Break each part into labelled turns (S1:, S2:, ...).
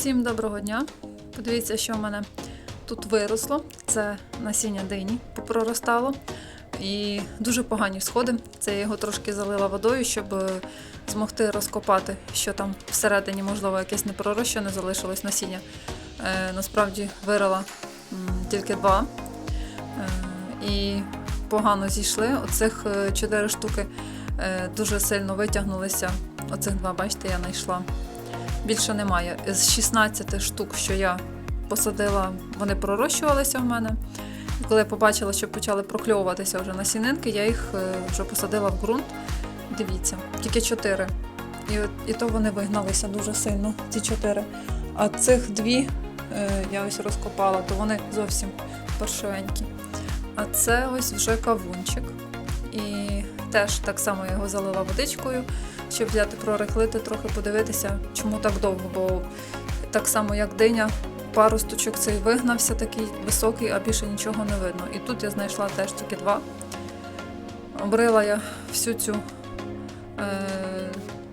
S1: Всім доброго дня! Подивіться, що в мене тут виросло. Це насіння дині попроростало. І дуже погані сходи. Це я його трошки залила водою, щоб е, змогти розкопати, що там всередині, можливо, якесь непророщене залишилось насіння. Е, насправді вирила тільки два. Е, і погано зійшли. Оцих е, чотири штуки е, дуже сильно витягнулися. Оцих два, бачите, я знайшла. Більше немає. З 16 штук, що я посадила, вони пророщувалися в мене. І коли я побачила, що почали прокльовуватися вже насінинки, я їх е, вже посадила в ґрунт. Дивіться, тільки 4. І, і то вони вигналися дуже сильно, ці 4. А цих дві е, я ось розкопала, то вони зовсім паршивенькі. А це ось вже кавунчик. І теж так само я його залила водичкою, щоб взяти прорихлити, трохи подивитися, чому так довго, бо так само, як диня, паросточок цей вигнався такий високий, а більше нічого не видно. І тут я знайшла теж тільки два. Обрила я всю цю е,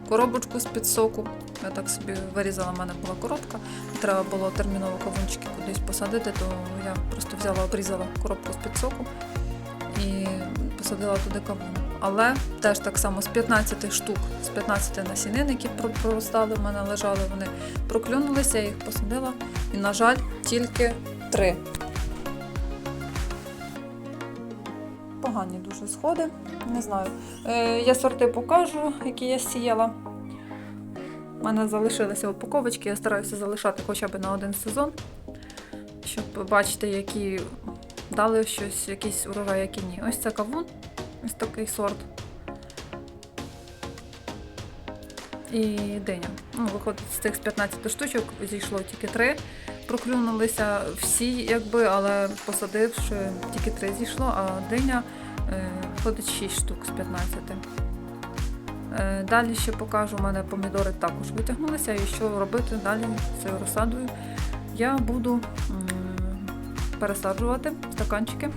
S1: коробочку з-під соку. Я так собі вирізала, в мене була коробка. Треба було терміново кавунчики кудись посадити, то я просто взяла, обрізала коробку з-під соку і посадила туди кавун. Але теж так само з 15 штук, з 15 насінин, які про- проростали, в мене лежали, вони проклюнулися, я їх посадила. І, на жаль, тільки три. Погані дуже сходи, не знаю. Е, я сорти покажу, які я сіяла. У мене залишилися упаковочки, я стараюся залишати хоча б на один сезон, щоб бачити, які дали щось, якийсь урожай, які ні. Ось це кавун, ось такий сорт. І диня. Ну, виходить, з цих 15 штучок зійшло тільки 3. Проклюнулися всі, якби, але посадивши, тільки 3 зійшло, а диня е, виходить 6 штук з 15. Е, Далі ще покажу, у мене помідори також витягнулися. І що робити далі з цією розсадою? Я буду м, пересаджувати стаканчики.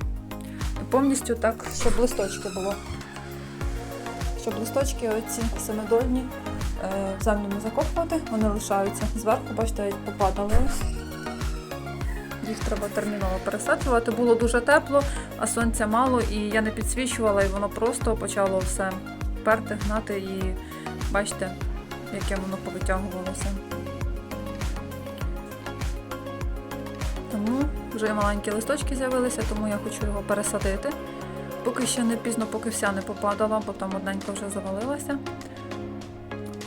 S1: Повністю так, щоб листочки було. Щоб листочки оці семидольні е, в землю не закопувати, вони лишаються. Зверху, бачите, попадали. Їх треба терміново пересаджувати. Було дуже тепло, а сонця мало, і я не підсвічувала, і воно просто почало все перти, гнати, і бачите, яке воно повитягувалося. Тому вже маленькі листочки з'явилися, тому я хочу його пересадити. Поки ще не пізно, поки вся не попадала, бо там одненька вже завалилася.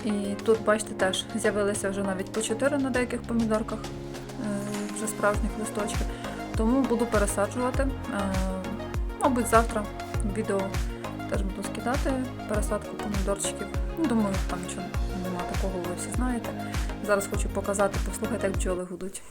S1: І тут, бачите, теж з'явилися вже навіть по 4 на деяких помідорках, е, вже справжніх листочків. Тому буду пересаджувати. Е, Мабуть, завтра відео теж буду скидати пересадку помідорчиків. Ну, Думаю, там нічого немає такого, ви всі знаєте. Зараз хочу показати, послухайте, як бджоли гудуть.